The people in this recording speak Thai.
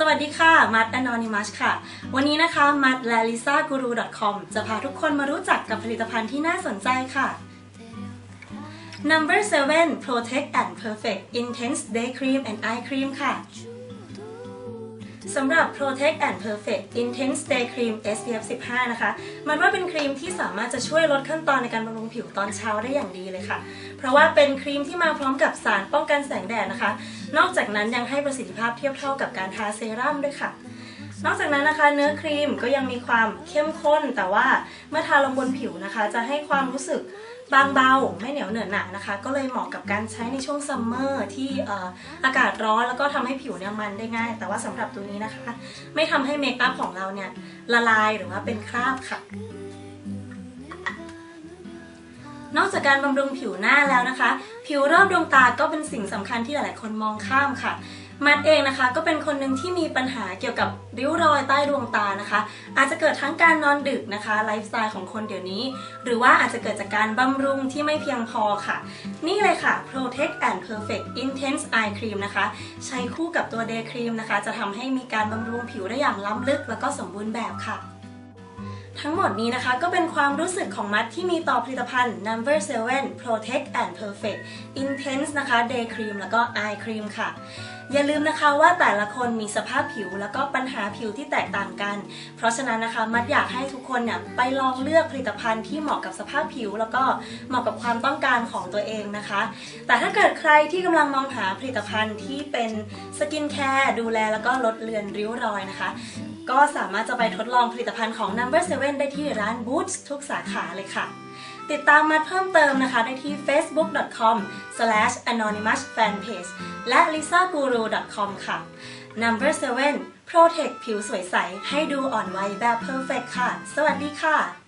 สวัสดีค่ะ มัดแอนอนิมัชค่ะ วันนี้นะคะ มัดและลิซ่ากูรูคอมจะพาทุกคนมารู้จักกับผลิตภัณฑ์ที่น่าสนใจค่ะ Number 7 Protect and Perfect Intense Day Cream and Eye Cream ค่ะ สำหรับ Protect and Perfect Intense Day Cream SPF 15 นะคะ มันว่าเป็นครีมที่สามารถจะช่วยลดขั้นตอนในการบำรุงผิวตอนเช้าได้อย่างดีเลยค่ะ เพราะว่าเป็นครีมที่มาพร้อมกับสารป้องกันแสงแดดนะคะ นอกจากนั้นยังให้ประสิทธิภาพเทียบเท่ากับการทาเซรั่มด้วยค่ะ นอกจากนั้นนะคะเนื้อครีมก็ยังมีความเข้มข้น แต่ว่าเมื่อทาลงบนผิวนะคะ จะให้ความรู้สึกบางเบาไม่เหนียวเหนอะหนะนะคะ ก็เลยเหมาะกับการใช้ในช่วงซัมเมอร์ที่เอ่ออากาศร้อนแล้วก็ทำให้ผิวเนี่ยมันได้ง่าย แต่ว่าสำหรับตัวนี้นะคะ ไม่ทำให้เมคอัพของเราเนี่ยละลายหรือว่าเป็นคราบค่ะ นอกจากการบำรุงผิวหน้าแล้วนะคะ ผิวรอบดวงตาก็เป็นสิ่งสำคัญที่หลาย ๆ คนมองข้ามค่ะ มัดเองนะคะ ก็เป็นคนหนึ่งที่มีปัญหาเกี่ยวกับริ้วรอยใต้ดวงตานะคะ อาจจะเกิดทั้งการนอนดึกนะคะไลฟ์สไตล์ของคนเดี๋ยวนี้ หรือว่าอาจจะเกิดจากการบำรุงที่ไม่เพียงพอค่ะ นี่เลยค่ะ Protect and Perfect Intense Eye Cream นะคะ ใช้คู่กับตัว Day Cream นะคะ จะทำให้มีการบำรุงผิวได้อย่างล้ำลึก แล้วก็สมบูรณ์แบบค่ะ ทั้งหมดนี้นะคะก็เป็นความรู้สึกของมัดที่มีต่อผลิตภัณฑ์ Number 7 Protect and Perfect Intense นะคะ Day Cream แล้วก็ Eye Cream ค่ะ อย่าลืมนะคะว่าแต่ละคนมีสภาพผิวแล้วก็ปัญหาผิวที่แตกต่างกัน เพราะฉะนั้นนะคะมัดอยากให้ทุกคนเนี่ยไปลองเลือกผลิตภัณฑ์ที่เหมาะกับสภาพผิว แล้วก็เหมาะกับความต้องการของตัวเองนะคะ แต่ถ้าเกิดใครที่กำลังมองหาผลิตภัณฑ์ที่เป็นสกินแคร์ดูแลแล้วก็ลดเลือนริ้วรอยนะคะก็สามารถจะไปทดลองผลิตภัณฑ์ของ Number 7 ได้ที่ร้าน Boots ทุกสาขาเลยค่ะ ติดตามมัดเพิ่มเติมนะคะได้ที่ facebook.com/anonymousfanpage และ lisaguru.com ค่ะ Number 7 Protect ผิวสวยใส ให้ดูอ่อนวัยแบบ perfect ค่ะ สวัสดีค่ะ